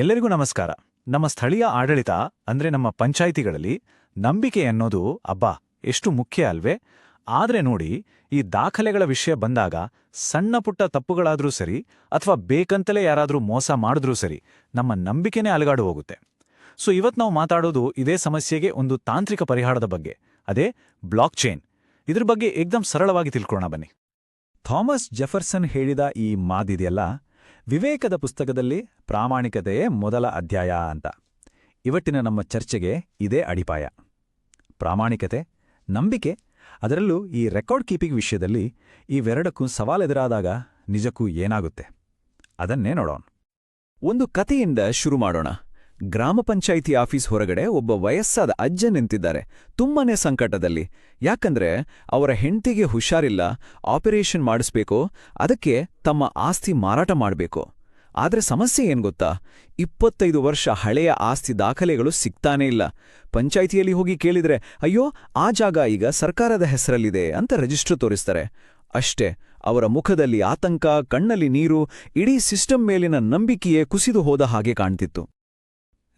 ಎಲ್ಲರಿಗೂ ನಮಸ್ಕಾರ. ನಮ್ಮ ಸ್ಥಳೀಯ ಆಡಳಿತ, ಅಂದ್ರೆ ನಮ್ಮ ಪಂಚಾಯಿತಿಗಳಲ್ಲಿ ನಂಬಿಕೆ ಅನ್ನೋದು ಅಬ್ಬಾ ಎಷ್ಟು ಮುಖ್ಯ ಅಲ್ವೇ? ಆದ್ರೆ ನೋಡಿ, ಈ ದಾಖಲೆಗಳ ವಿಷಯ ಬಂದಾಗ ಸಣ್ಣ ಪುಟ್ಟ ತಪ್ಪುಗಳಾದ್ರೂ ಸರಿ ಅಥವಾ ಬೇಕಂತಲೇ ಯಾರಾದರೂ ಮೋಸ ಮಾಡಿದ್ರೂ ಸರಿ ನಮ್ಮ ನಂಬಿಕೆನೇ ಅಲಗಾಡು ಹೋಗುತ್ತೆ. ಸೊ ಇವತ್ತು ನಾವು ಮಾತಾಡೋದು ಇದೇ ಸಮಸ್ಯೆಗೆ ಒಂದು ತಾಂತ್ರಿಕ ಪರಿಹಾರದ ಬಗ್ಗೆ, ಅದೇ ಬ್ಲಾಕ್ ಚೈನ್ ಇದ್ರ ಬಗ್ಗೆ ಏಕ್ದಂ ಸರಳವಾಗಿ ತಿಳ್ಕೊಳ್ಳೋಣ ಬನ್ನಿ. ಥಾಮಸ್ ಜೆಫರ್ಸನ್ ಹೇಳಿದ ಈ ಮಾದಿದೆಯಲ್ಲ ವಿವೇಕದ ಪುಸ್ತಕದಲ್ಲಿ ಪ್ರಾಮಾಣಿಕತೆಯೇ ಮೊದಲ ಅಧ್ಯಾಯ ಅಂತ. ಇವತ್ತಿನ ನಮ್ಮ ಚರ್ಚೆಗೆ ಇದೇ ಅಡಿಪಾಯ. ಪ್ರಾಮಾಣಿಕತೆ, ನಂಬಿಕೆ, ಅದರಲ್ಲೂ ಈ ರೆಕಾರ್ಡ್ ಕೀಪಿಂಗ್ ವಿಷಯದಲ್ಲಿ ಇವೆರಡಕ್ಕೂ ಸವಾಲೆದುರಾದಾಗ ನಿಜಕ್ಕೂ ಏನಾಗುತ್ತೆ? ಅದನ್ನೇ ನೋಡೋಣ. ಒಂದು ಕಥೆಯಿಂದ ಶುರು ಮಾಡೋಣ. ಗ್ರಾಮ ಪಂಚಾಯಿತಿ ಆಫೀಸ್ ಹೊರಗಡೆ ಒಬ್ಬ ವಯಸ್ಸಾದ ಅಜ್ಜ ನಿಂತಿದ್ದಾರೆ. ತುಂಬಾನೇ ಸಂಕಟದಲ್ಲಿ. ಯಾಕಂದ್ರೆ ಅವರ ಹೆಂಡತಿಗೆ ಹುಷಾರಿಲ್ಲ, ಆಪರೇಷನ್ ಮಾಡಿಸ್ಬೇಕು, ಅದಕ್ಕೆ ತಮ್ಮ ಆಸ್ತಿ ಮಾರಾಟ ಮಾಡಬೇಕು. ಆದ್ರೆ ಸಮಸ್ಯೆ ಏನ್ ಗೊತ್ತಾ? ಇಪ್ಪತ್ತೈದು ವರ್ಷ ಹಳೆಯ ಆಸ್ತಿ ದಾಖಲೆಗಳು ಸಿಗ್ತಾನೇ ಇಲ್ಲ. ಪಂಚಾಯಿತಿಯಲ್ಲಿ ಹೋಗಿ ಕೇಳಿದ್ರೆ, ಅಯ್ಯೋ, ಆ ಜಾಗ ಈಗ ಸರ್ಕಾರದ ಹೆಸರಲ್ಲಿದೆ ಅಂತ ರಿಜಿಸ್ಟರ್ ತೋರಿಸ್ತಾರೆ. ಅಷ್ಟೇ, ಅವರ ಮುಖದಲ್ಲಿ ಆತಂಕ, ಕಣ್ಣಲ್ಲಿ ನೀರು, ಇಡೀ ಸಿಸ್ಟಮ್ ಮೇಲಿನ ನಂಬಿಕೆಯೇ ಕುಸಿದು ಹೋದ ಹಾಗೆ ಕಾಣ್ತಿತ್ತು.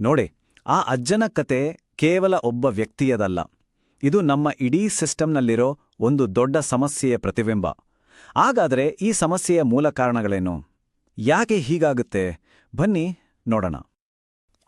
ನೋಡಿ, ಆ ಅಜ್ಜನ ಕತೆ ಕೇವಲ ಒಬ್ಬ ವ್ಯಕ್ತಿಯದಲ್ಲ. ಇದು ನಮ್ಮ ಇಡೀ ಸಿಸ್ಟಮ್ನಲ್ಲಿರೋ ಒಂದು ದೊಡ್ಡ ಸಮಸ್ಯೆಯ ಪ್ರತಿಬಿಂಬ. ಹಾಗಾದರೆ ಈ ಸಮಸ್ಯೆಯ ಮೂಲ ಕಾರಣಗಳೇನು? ಯಾಕೆ ಹೀಗಾಗುತ್ತೆ? ಬನ್ನಿ ನೋಡೋಣ.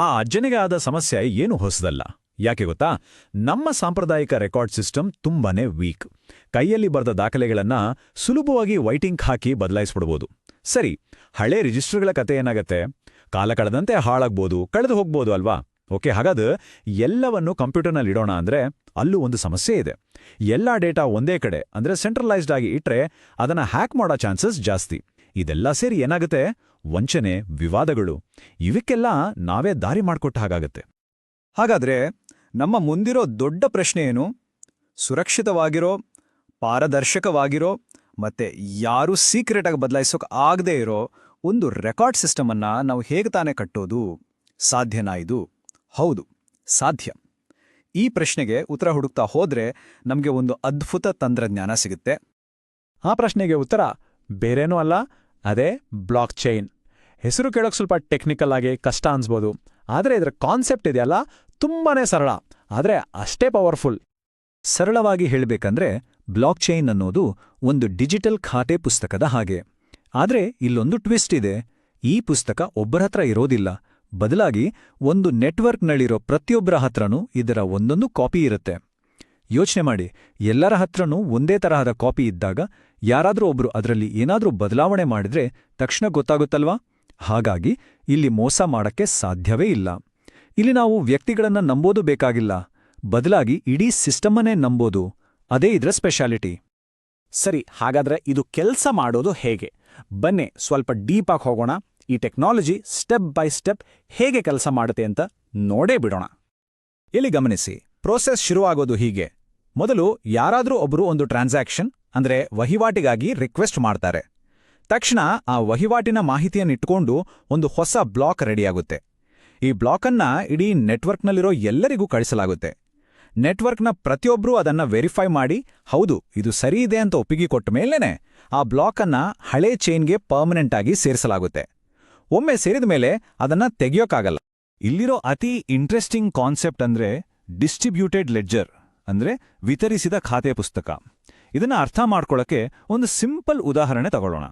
ಆ ಅಜ್ಜನಿಗೆ ಆದ ಸಮಸ್ಯೆ ಏನು ಹೊಸದಲ್ಲ. ಯಾಕೆ ಗೊತ್ತಾ? ನಮ್ಮ ಸಾಂಪ್ರದಾಯಿಕ ರೆಕಾರ್ಡ್ ಸಿಸ್ಟಮ್ ತುಂಬಾನೇ ವೀಕ್. ಕೈಯಲ್ಲಿ ಬರೆದ ದಾಖಲೆಗಳನ್ನ ಸುಲಭವಾಗಿ ವೈಟಿಂಗ್ ಹಾಕಿ ಬದಲಾಯಿಸ್ಬಿಡ್ಬೋದು. ಸರಿ, ಹಳೆ ರಿಜಿಸ್ಟರ್ಗಳ ಕತೆ ಏನಾಗತ್ತೆ? ಕಾಲ ಕಳೆದಂತೆ ಹಾಳಾಗ್ಬೋದು, ಕಳೆದು ಹೋಗ್ಬೋದು ಅಲ್ವಾ? ಓಕೆ ಹಾಗಾದ್ರೆ ಎಲ್ಲವನ್ನು ಕಂಪ್ಯೂಟರ್ನಲ್ಲಿ ಇಡೋಣ ಅಂದ್ರೆ ಅಲ್ಲೂ ಒಂದು ಸಮಸ್ಯೆ ಇದೆ. ಎಲ್ಲ ಡೇಟಾ ಒಂದೇ ಕಡೆ ಅಂದ್ರೆ ಸೆಂಟ್ರಲೈಸ್ಡ್ ಆಗಿ ಇಟ್ರೆ ಅದನ್ನ ಹ್ಯಾಕ್ ಮಾಡೋ ಚಾನ್ಸಸ್ ಜಾಸ್ತಿ. ಇದೆಲ್ಲ ಸೇರಿ ಏನಾಗುತ್ತೆ? ವಂಚನೆ, ವಿವಾದಗಳು. ಇವಕ್ಕೆಲ್ಲ ನಾವೇ ದಾರಿ ಮಾಡಿಕೊಟ್ಟ ಹಾಗಾಗತ್ತೆ. ಹಾಗಾದ್ರೆ ನಮ್ಮ ಮುಂದಿರೋ ದೊಡ್ಡ ಪ್ರಶ್ನೆ ಏನು? ಸುರಕ್ಷಿತವಾಗಿರೋ, ಪಾರದರ್ಶಕವಾಗಿರೋ, ಮತ್ತೆ ಯಾರೂ ಸೀಕ್ರೆಟಾಗಿ ಬದಲಾಯಿಸೋಕೆ ಆಗದೇ ಇರೋ ಒಂದು ರೆಕಾರ್ಡ್ ಸಿಸ್ಟಮನ್ನು ನಾವು ಹೇಗೆ ತಾನೇ ಕಟ್ಟೋದು? ಸಾಧ್ಯನಾ ಇದು? ಹೌದು, ಸಾಧ್ಯ. ಈ ಪ್ರಶ್ನೆಗೆ ಉತ್ತರ ಹುಡುಕ್ತಾ ಹೋದರೆ ನಮಗೆ ಒಂದು ಅದ್ಭುತ ತಂತ್ರಜ್ಞಾನ ಸಿಗುತ್ತೆ. ಆ ಪ್ರಶ್ನೆಗೆ ಉತ್ತರ ಬೇರೇನೂ ಅಲ್ಲ, ಅದೇ ಬ್ಲಾಕ್ ಚೈನ್. ಹೆಸರು ಕೇಳೋಕೆ ಸ್ವಲ್ಪ ಟೆಕ್ನಿಕಲ್ ಆಗಿ ಕಷ್ಟ ಅನ್ಸ್ಬೋದು. ಆದರೆ ಇದರ ಕಾನ್ಸೆಪ್ಟ್ ಇದೆಯಲ್ಲ, ತುಂಬಾನೇ ಸರಳ, ಆದರೆ ಅಷ್ಟೇ ಪವರ್ಫುಲ್. ಸರಳವಾಗಿ ಹೇಳಬೇಕಂದ್ರೆ ಬ್ಲಾಕ್ ಚೈನ್ ಅನ್ನೋದು ಒಂದು ಡಿಜಿಟಲ್ ಖಾತೆ ಪುಸ್ತಕದ ಹಾಗೆ. ಆದ್ರೆ ಇಲ್ಲೊಂದು ಟ್ವಿಸ್ಟ್ ಇದೆ. ಈ ಪುಸ್ತಕ ಒಬ್ಬರ ಹತ್ರ ಇರೋದಿಲ್ಲ. ಬದಲಾಗಿ ಒಂದು ನೆಟ್ವರ್ಕ್ನಲ್ಲಿರೋ ಪ್ರತಿಯೊಬ್ಬರ ಹತ್ರನೂ ಇದರ ಒಂದೊಂದು ಕಾಪಿ ಇರುತ್ತೆ. ಯೋಚನೆ ಮಾಡಿ, ಎಲ್ಲರ ಹತ್ರನೂ ಒಂದೇ ತರಹದ ಕಾಪಿ ಇದ್ದಾಗ ಯಾರಾದರೂ ಒಬ್ರು ಅದರಲ್ಲಿ ಏನಾದರೂ ಬದಲಾವಣೆ ಮಾಡಿದ್ರೆ ತಕ್ಷಣ ಗೊತ್ತಾಗುತ್ತಲ್ವಾ? ಹಾಗಾಗಿ ಇಲ್ಲಿ ಮೋಸ ಮಾಡಕ್ಕೆ ಸಾಧ್ಯವೇ ಇಲ್ಲ. ಇಲ್ಲಿ ನಾವು ವ್ಯಕ್ತಿಗಳನ್ನ ನಂಬೋದು ಬೇಕಾಗಿಲ್ಲ. ಬದಲಾಗಿ ಇಡೀ ಸಿಸ್ಟಮನ್ನೇ ನಂಬೋದು. ಅದೇ ಇದರ ಸ್ಪೆಷಾಲಿಟಿ. ಸರಿ, ಹಾಗಾದ್ರೆ ಇದು ಕೆಲಸ ಮಾಡೋದು ಹೇಗೆ? ಬನ್ನಿ ಸ್ವಲ್ಪ ಡೀಪ್ ಆಗಿ ಹೋಗೋಣ. ಈ ಟೆಕ್ನಾಲಜಿ ಸ್ಟೆಪ್ ಬೈ ಸ್ಟೆಪ್ ಹೇಗೆ ಕೆಲಸ ಮಾಡುತ್ತೆ ಅಂತ ನೋಡೇ ಬಿಡೋಣ. ಇಲ್ಲಿ ಗಮನಿಸಿ ಪ್ರೋಸೆಸ್ ಶುರುವಾಗೋದು ಹೀಗೆ. ಮೊದಲು ಯಾರಾದರೂ ಒಬ್ಬರು ಒಂದು ಟ್ರಾನ್ಸಾಕ್ಷನ್ ಅಂದ್ರೆ ವಹಿವಾಟಿಗಾಗಿ ರಿಕ್ವೆಸ್ಟ್ ಮಾಡ್ತಾರೆ. ತಕ್ಷಣ ಆ ವಹಿವಾಟಿನ ಮಾಹಿತಿಯನ್ನಿಟ್ಕೊಂಡು ಒಂದು ಹೊಸ ಬ್ಲಾಕ್ ರೆಡಿಯಾಗುತ್ತೆ ಈ ಬ್ಲಾಕನ್ನ ಇಡೀ ನೆಟ್ವರ್ಕ್ನಲ್ಲಿರೋ ಎಲ್ಲರಿಗೂ ಕಳಿಸಲಾಗುತ್ತೆ. ನೆಟ್ವರ್ಕ್ನ ಪ್ರತಿಯೊಬ್ಬರೂ ಅದನ್ನ ವೆರಿಫೈ ಮಾಡಿ, ಹೌದು, ಇದು ಸರಿ ಇದೆ ಅಂತ ಒಪ್ಪಿಗೆ ಕೊಟ್ಟ ಮೇಲೇನೆ ಆ ಬ್ಲಾಕನ್ನ ಹಳೆ ಚೈನ್ಗೆ ಪರ್ಮನೆಂಟ್ ಆಗಿ ಸೇರಿಸಲಾಗುತ್ತೆ. ಒಮ್ಮೆ ಸೇರಿದ ಮೇಲೆ ಅದನ್ನ ತೆಗೆಯೋಕ್ಕಾಗಲ್ಲ ಇಲ್ಲಿರೋ ಅತಿ ಇಂಟ್ರೆಸ್ಟಿಂಗ್ ಕಾನ್ಸೆಪ್ಟ್ ಅಂದ್ರೆ ಡಿಸ್ಟ್ರಿಬ್ಯೂಟೆಡ್ ಲೆಡ್ಜರ್ ಅಂದ್ರೆ ವಿತರಿಸಿದ ಖಾತೆ ಪುಸ್ತಕ. ಇದನ್ನ ಅರ್ಥ ಮಾಡ್ಕೊಳ್ಳೋಕ್ಕೆ ಒಂದು ಸಿಂಪಲ್ ಉದಾಹರಣೆ ತಗೊಳ್ಳೋಣ.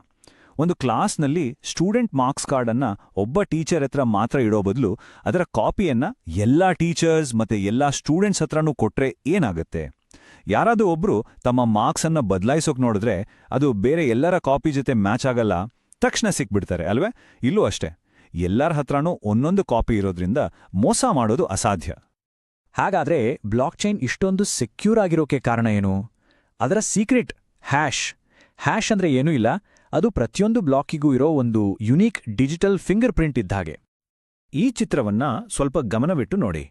ಒಂದು ಕ್ಲಾಸ್ನಲ್ಲಿ ಸ್ಟೂಡೆಂಟ್ ಮಾರ್ಕ್ಸ್ ಕಾರ್ಡನ್ನು ಒಬ್ಬ ಟೀಚರ್ ಹತ್ರ ಮಾತ್ರ ಇಡೋ ಬದಲು ಅದರ ಕಾಪಿಯನ್ನು ಎಲ್ಲಾ ಟೀಚರ್ಸ್ ಮತ್ತೆ ಎಲ್ಲಾ ಸ್ಟೂಡೆಂಟ್ಸ್ ಹತ್ರನೂ ಕೊಟ್ರೆ ಏನಾಗುತ್ತೆ? ಯಾರಾದ್ರೂ ಒಬ್ಬರು ತಮ್ಮ ಮಾರ್ಕ್ಸ್ ಬದಲಾಯಿಸೋಕೆ ಬದಲಾಯಿಸೋಕ್ ನೋಡಿದ್ರೆ ಅದು ಬೇರೆ ಎಲ್ಲರ ಕಾಪಿ ಜೊತೆ ಮ್ಯಾಚ್ ಆಗಲ್ಲ, ತಕ್ಷಣ ಸಿಕ್ಬಿಡ್ತಾರೆ, ಅಲ್ವೇ? ಇಲ್ಲೂ ಅಷ್ಟೇ, ಎಲ್ಲರ ಹತ್ರನೂ ಒಂದೊಂದು ಕಾಪಿ ಇರೋದ್ರಿಂದ ಮೋಸ ಮಾಡೋದು ಅಸಾಧ್ಯ. ಹಾಗಾದ್ರೆ ಬ್ಲಾಕ್ ಚೈನ್ ಇಷ್ಟೊಂದು ಸೆಕ್ಯೂರ್ ಆಗಿರೋಕೆ ಕಾರಣ ಏನು? ಅದರ ಸೀಕ್ರೆಟ್ ಹ್ಯಾಶ್ ಹ್ಯಾಶ್ ಅಂದ್ರೆ ಏನೂ ಇಲ್ಲ ಅದು ಪ್ರತಿಯೊಂದು ಬ್ಲಾಕಿಗೂ ಇರೋ ಒಂದು ಯುನೀಕ್ ಡಿಜಿಟಲ್ ಫಿಂಗರ್ ಪ್ರಿಂಟ್ ಇದ್ದಾಗೆ ಈ ಚಿತ್ರವನ್ನ ಸ್ವಲ್ಪ ಗಮನವಿಟ್ಟು ನೋಡಿ.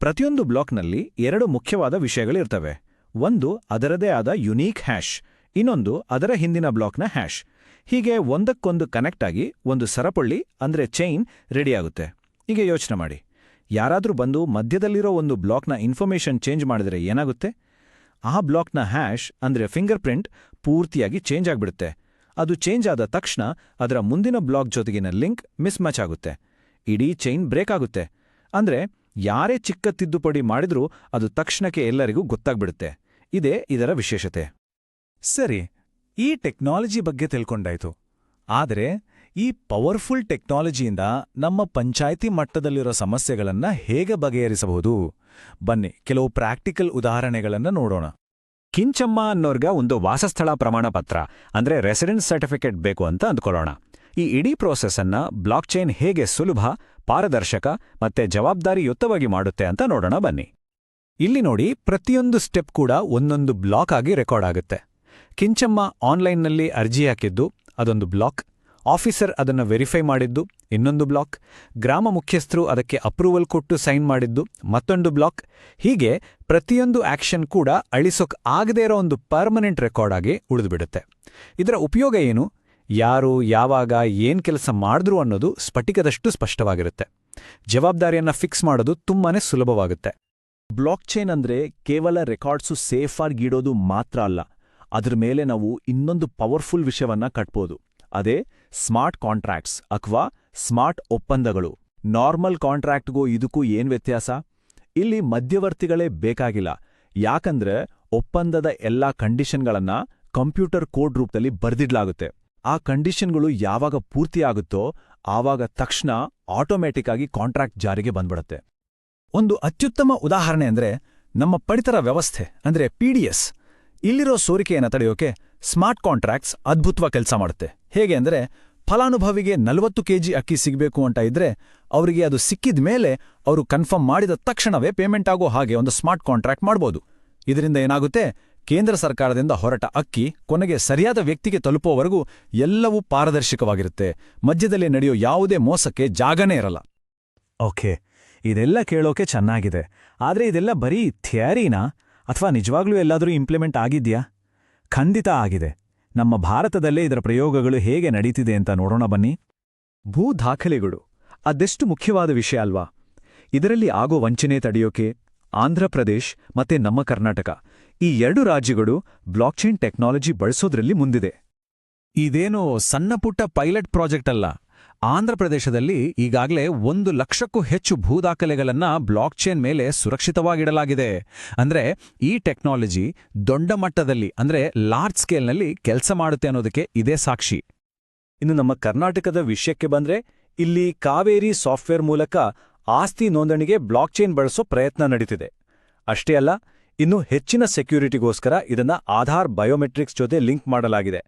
ಪ್ರತಿಯೊಂದು ಬ್ಲಾಕ್ನಲ್ಲಿ ಎರಡು ಮುಖ್ಯವಾದ ವಿಷಯಗಳಿರ್ತವೆ. ಒಂದು ಅದರದೇ ಆದ ಯುನೀಕ್ ಹ್ಯಾಶ್, ಇನ್ನೊಂದು ಅದರ ಹಿಂದಿನ ಬ್ಲಾಕ್ನ ಹ್ಯಾಶ್. ಹೀಗೆ ಒಂದಕ್ಕೊಂದು ಕನೆಕ್ಟ್ ಆಗಿ ಒಂದು ಸರಪಳ್ಳಿ, ಅಂದ್ರೆ ಚೈನ್ ರೆಡಿಯಾಗುತ್ತೆ ಹೀಗೆ ಯೋಚನೆ ಮಾಡಿ. ಯಾರಾದರೂ ಬಂದು ಮಧ್ಯದಲ್ಲಿರೋ ಒಂದು ಬ್ಲಾಕ್ನ ಇನ್ಫಾರ್ಮೇಷನ್ ಚೇಂಜ್ ಮಾಡಿದ್ರೆ ಏನಾಗುತ್ತೆ? ಆ ಬ್ಲಾಕ್ನ ಹ್ಯಾಶ್, ಅಂದ್ರೆ ಫಿಂಗರ್ ಪ್ರಿಂಟ್ ಪೂರ್ತಿಯಾಗಿ ಚೇಂಜ್ ಆಗ್ಬಿಡುತ್ತೆ. ಅದು ಚೇಂಜ್ ಆದ ತಕ್ಷಣ ಅದರ ಮುಂದಿನ ಬ್ಲಾಕ್ ಜೊತೆಗಿನ ಲಿಂಕ್ ಮಿಸ್ ಮ್ಯಾಚ್ ಆಗುತ್ತೆ. ಇಡೀ ಚೈನ್ ಬ್ರೇಕ್ ಆಗುತ್ತೆ. ಅಂದ್ರೆ ಯಾರೇ ಚಿಕ್ಕ ತಿದ್ದುಪಡಿ ಮಾಡಿದ್ರೂ ಅದು ತಕ್ಷಣಕ್ಕೆ ಎಲ್ಲರಿಗೂ ಗೊತ್ತಾಗ್ಬಿಡುತ್ತೆ. ಇದೇ ಇದರ ವಿಶೇಷತೆ. ಸರಿ, ಈ ಟೆಕ್ನಾಲಜಿ ಬಗ್ಗೆ ತಿಳ್ಕೊಂಡಾಯ್ತು. ಆದರೆ ಈ ಪವರ್ಫುಲ್ ಟೆಕ್ನಾಲಜಿಯಿಂದ ನಮ್ಮ ಪಂಚಾಯಿತಿ ಮಟ್ಟದಲ್ಲಿರೋ ಸಮಸ್ಯೆಗಳನ್ನ ಹೇಗೆ ಬಗೆಹರಿಸಬಹುದು? ಬನ್ನಿ, ಕೆಲವು ಪ್ರಾಕ್ಟಿಕಲ್ ಉದಾಹರಣೆಗಳನ್ನ ನೋಡೋಣ. ಕಿಂಚಮ್ಮ ಅನ್ನೋರ್ಗೆ ಒಂದು ವಾಸಸ್ಥಳ ಪ್ರಮಾಣ ಪತ್ರ, ಅಂದ್ರೆ ರೆಸಿಡೆನ್ಸ್ ಸರ್ಟಿಫಿಕೇಟ್ ಬೇಕು ಅಂತ ಅಂದ್ಕೊಳ್ಳೋಣ. ಈ ಇಡೀ ಪ್ರೋಸೆಸ್ ಅನ್ನ ಬ್ಲಾಕ್ ಚೈನ್ ಹೇಗೆ ಸುಲಭ, ಪಾರದರ್ಶಕ ಮತ್ತೆ ಜವಾಬ್ದಾರಿಯುತವಾಗಿ ಮಾಡುತ್ತೆ ಅಂತ ನೋಡೋಣ ಬನ್ನಿ. ಇಲ್ಲಿ ನೋಡಿ ಪ್ರತಿಯೊಂದು ಸ್ಟೆಪ್ ಕೂಡ ಒಂದೊಂದು ಬ್ಲಾಕ್ ಆಗಿ ರೆಕಾರ್ಡ್ ಆಗುತ್ತೆ. ಕಿಂಚಮ್ಮ ಆನ್ಲೈನ್ನಲ್ಲಿ ಅರ್ಜಿ ಹಾಕಿದ್ದು, ಅದೊಂದು ಬ್ಲಾಕ್ ಆಫೀಸರ್ ಅದನ್ನು ವೆರಿಫೈ ಮಾಡಿದ್ದು ಇನ್ನೊಂದು ಬ್ಲಾಕ್. ಗ್ರಾಮ ಮುಖ್ಯಸ್ಥರು ಅದಕ್ಕೆ ಅಪ್ರೂವಲ್ ಕೊಟ್ಟು ಸೈನ್ ಮಾಡಿದ್ದು ಮತ್ತೊಂದು ಬ್ಲಾಕ್. ಹೀಗೆ ಪ್ರತಿಯೊಂದು ಆಕ್ಷನ್ ಕೂಡ ಅಳಿಸೋಕ್ ಆಗದೇ ಇರೋ ಒಂದು ಪರ್ಮನೆಂಟ್ ರೆಕಾರ್ಡ್ ಆಗಿ ಉಳಿದುಬಿಡುತ್ತೆ. ಇದರ ಉಪಯೋಗ ಏನು? ಯಾರು, ಯಾವಾಗ, ಏನ್ ಕೆಲಸ ಮಾಡಿದ್ರು ಅನ್ನೋದು ಸ್ಫಟಿಕದಷ್ಟು ಸ್ಪಷ್ಟವಾಗಿರುತ್ತೆ. ಜವಾಬ್ದಾರಿಯನ್ನ ಫಿಕ್ಸ್ ಮಾಡೋದು ತುಂಬಾನೇ ಸುಲಭವಾಗುತ್ತೆ. ಬ್ಲಾಕ್ ಚೈನ್ ಅಂದ್ರೆ ಕೇವಲ ರೆಕಾರ್ಡ್ಸು ಸೇಫ್ ಆಗಿ ಇಡೋದು ಮಾತ್ರ ಅಲ್ಲ. ಅದ್ರ ಮೇಲೆ ನಾವು ಇನ್ನೊಂದು ಪವರ್ಫುಲ್ ವಿಷಯವನ್ನ ಕಟ್ಬೋದು. ಅದೇ ಸ್ಮಾರ್ಟ್ ಕಾಂಟ್ರಾಕ್ಟ್ಸ್ ಅಥವಾ ಸ್ಮಾರ್ಟ್ ಒಪ್ಪಂದಗಳು. ನಾರ್ಮಲ್ ಕಾಂಟ್ರಾಕ್ಟ್ಗೂ ಇದಕ್ಕೂ ಏನ್ ವ್ಯತ್ಯಾಸ? ಇಲ್ಲಿ ಮಧ್ಯವರ್ತಿಗಳೇ ಬೇಕಾಗಿಲ್ಲ. ಯಾಕಂದ್ರೆ ಒಪ್ಪಂದದ ಎಲ್ಲಾ ಕಂಡೀಷನ್ಗಳನ್ನ ಕಂಪ್ಯೂಟರ್ ಕೋಡ್ ರೂಪದಲ್ಲಿ ಬರ್ದಿಡ್ಲಾಗುತ್ತೆ. ಆ ಕಂಡೀಷನ್ಗಳು ಯಾವಾಗ ಪೂರ್ತಿಯಾಗುತ್ತೋ ಆವಾಗ ತಕ್ಷಣ ಆಟೋಮ್ಯಾಟಿಕ್ ಆಗಿ ಕಾಂಟ್ರಾಕ್ಟ್ ಜಾರಿಗೆ ಬಂದ್ಬಿಡುತ್ತೆ. ಒಂದು ಅತ್ಯುತ್ತಮ ಉದಾಹರಣೆ ಅಂದ್ರೆ ನಮ್ಮ ಪಡಿತರ ವ್ಯವಸ್ಥೆ ಅಂದ್ರೆ ಪಿಡಿಎಸ್ ಇಲ್ಲಿರೋ ಸೋರಿಕೆಯನ್ನು ತಡೆಯೋಕೆ ಸ್ಮಾರ್ಟ್ ಕಾಂಟ್ರಾಕ್ಟ್ಸ್ ಅದ್ಭುತವಾಗಿ ಕೆಲಸ ಮಾಡುತ್ತೆ. ಹೇಗೆ ಅಂದ್ರೆ, ಫಲಾನುಭವಿಗೆ ನಲವತ್ತು ಕೆಜಿ ಅಕ್ಕಿ ಸಿಗಬೇಕು ಅಂತ ಇದ್ರೆ, ಅವರಿಗೆ ಅದು ಸಿಕ್ಕಿದ ಮೇಲೆ ಅವರು ಕನ್ಫರ್ಮ್ ಮಾಡಿದ ತಕ್ಷಣವೇ ಪೇಮೆಂಟ್ ಆಗೋ ಹಾಗೆ ಒಂದು ಸ್ಮಾರ್ಟ್ ಕಾಂಟ್ರಾಕ್ಟ್ ಮಾಡ್ಬೋದು. ಇದರಿಂದ ಏನಾಗುತ್ತೆ, ಕೇಂದ್ರ ಸರ್ಕಾರದಿಂದ ಹೊರಟ ಅಕ್ಕಿ ಕೊನೆಗೆ ಸರಿಯಾದ ವ್ಯಕ್ತಿಗೆ ತಲುಪೋವರೆಗೂ ಎಲ್ಲವೂ ಪಾರದರ್ಶಕವಾಗಿರುತ್ತೆ. ಮಧ್ಯದಲ್ಲಿ ನಡೆಯೋ ಯಾವುದೇ ಮೋಸಕ್ಕೆ ಜಾಗನೇ ಇರಲ್ಲ. ಓಕೆ, ಇದೆಲ್ಲ ಕೇಳೋಕೆ ಚೆನ್ನಾಗಿದೆ. ಆದ್ರೆ ಇದೆಲ್ಲ ಬರೀ ಥಿಯರಿನಾ? ಅಥವಾ ನಿಜವಾಗ್ಲೂ ಎಲ್ಲಾದರೂ ಇಂಪ್ಲಿಮೆಂಟ್ ಆಗಿದ್ಯಾ? ಖಂಡಿತ ಆಗಿದೆ. ನಮ್ಮ ಭಾರತದಲ್ಲೇ ಇದರ ಪ್ರಯೋಗಗಳು ಹೇಗೆ ನಡೀತಿದೆ ಅಂತ ನೋಡೋಣ ಬನ್ನಿ. ಭೂ ದಾಖಲೆಗಳು. ಅದೆಷ್ಟು ಮುಖ್ಯವಾದ ವಿಷಯ ಅಲ್ವಾ? ಇದರಲ್ಲಿ ಆಗೋ ವಂಚನೆ ತಡೆಯೋಕೆ ಆಂಧ್ರಪ್ರದೇಶ್ ಮತ್ತೆ ನಮ್ಮ ಕರ್ನಾಟಕ ಈ ಎರಡು ರಾಜ್ಯಗಳು ಬ್ಲಾಕ್ಚೈನ್ ಟೆಕ್ನಾಲಜಿ ಬಳಸೋದ್ರಲ್ಲಿ ಮುಂದಿದೆ. ಇದೇನೋ ಸಣ್ಣಪುಟ್ಟ ಪೈಲಟ್ ಪ್ರಾಜೆಕ್ಟ್ ಅಲ್ಲ. ಆಂಧ್ರಪ್ರದೇಶದಲ್ಲಿ ಈಗಾಗಲೇ ಒಂದು ಲಕ್ಷಕ್ಕೂ ಹೆಚ್ಚು ಭೂದಾಖಲೆಗಳನ್ನ ಬ್ಲಾಕ್ಚೈನ್ ಮೇಲೆ ಸುರಕ್ಷಿತವಾಗಿಡಲಾಗಿದೆ. ಅಂದ್ರೆ ಈ ಟೆಕ್ನಾಲಜಿ ದೊಡ್ಡ ಮಟ್ಟದಲ್ಲಿ, ಅಂದ್ರೆ ಲಾರ್ಜ್ ಸ್ಕೇಲ್ನಲ್ಲಿ ಕೆಲಸ ಮಾಡುತ್ತೆ ಅನ್ನೋದಕ್ಕೆ ಇದೇ ಸಾಕ್ಷಿ. ಇನ್ನು ನಮ್ಮ ಕರ್ನಾಟಕದ ವಿಷಯಕ್ಕೆ ಬಂದ್ರೆ, ಇಲ್ಲಿ ಕಾವೇರಿ ಸಾಫ್ಟ್ವೇರ್ ಮೂಲಕ ಆಸ್ತಿ ನೋಂದಣಿಗೆ ಬ್ಲಾಕ್ಚೈನ್ ಬಳಸೋ ಪ್ರಯತ್ನ ನಡೀತಿದೆ. ಅಷ್ಟೇ ಅಲ್ಲ, ಇನ್ನು ಹೆಚ್ಚಿನ ಸೆಕ್ಯೂರಿಟಿಗೋಸ್ಕರ ಇದನ್ನ ಆಧಾರ್ ಬಯೋಮೆಟ್ರಿಕ್ಸ್ ಜೊತೆ ಲಿಂಕ್ ಮಾಡಲಾಗಿದೆ.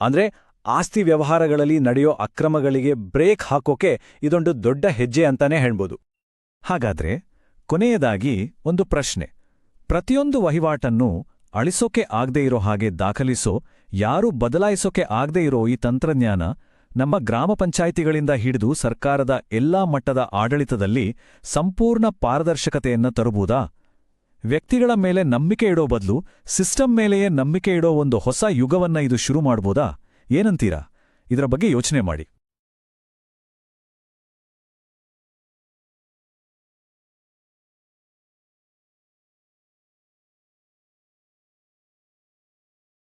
ಅಂದ್ರೆ ಆಸ್ತಿ ವ್ಯವಹಾರಗಳಲ್ಲಿ ನಡೆಯೋ ಅಕ್ರಮಗಳಿಗೆ ಬ್ರೇಕ್ ಹಾಕೋಕೆ ಇದೊಂದು ದೊಡ್ಡ ಹೆಜ್ಜೆ ಅಂತಾನೆ ಹೇಳ್ಬೋದು. ಹಾಗಾದ್ರೆ, ಕೊನೆಯದಾಗಿ ಒಂದು ಪ್ರಶ್ನೆ. ಪ್ರತಿಯೊಂದು ವಹಿವಾಟನ್ನು ಅಳಿಸೋಕೆ ಆಗದೇ ಇರೋ ಹಾಗೆ ದಾಖಲಿಸೋ, ಯಾರೂ ಬದಲಾಯಿಸೋಕೆ ಆಗದೇ ಇರೋ ಈ ತಂತ್ರಜ್ಞಾನ ನಮ್ಮ ಗ್ರಾಮ ಪಂಚಾಯಿತಿಗಳಿಂದ ಹಿಡಿದು ಸರ್ಕಾರದ ಎಲ್ಲಾ ಮಟ್ಟದ ಆಡಳಿತದಲ್ಲಿ ಸಂಪೂರ್ಣ ಪಾರದರ್ಶಕತೆಯನ್ನ ತರಬಹುದಾ? ವ್ಯಕ್ತಿಗಳ ಮೇಲೆ ನಂಬಿಕೆ ಇಡೋ ಬದಲು ಸಿಸ್ಟಮ್ ಮೇಲೆಯೇ ನಂಬಿಕೆ ಇಡೋ ಒಂದು ಹೊಸ ಯುಗವನ್ನ ಇದು ಶುರು ಮಾಡ್ಬೋದಾ? ಏನಂತೀರಾ? ಇದರ ಬಗ್ಗೆ ಯೋಚನೆ ಮಾಡಿ.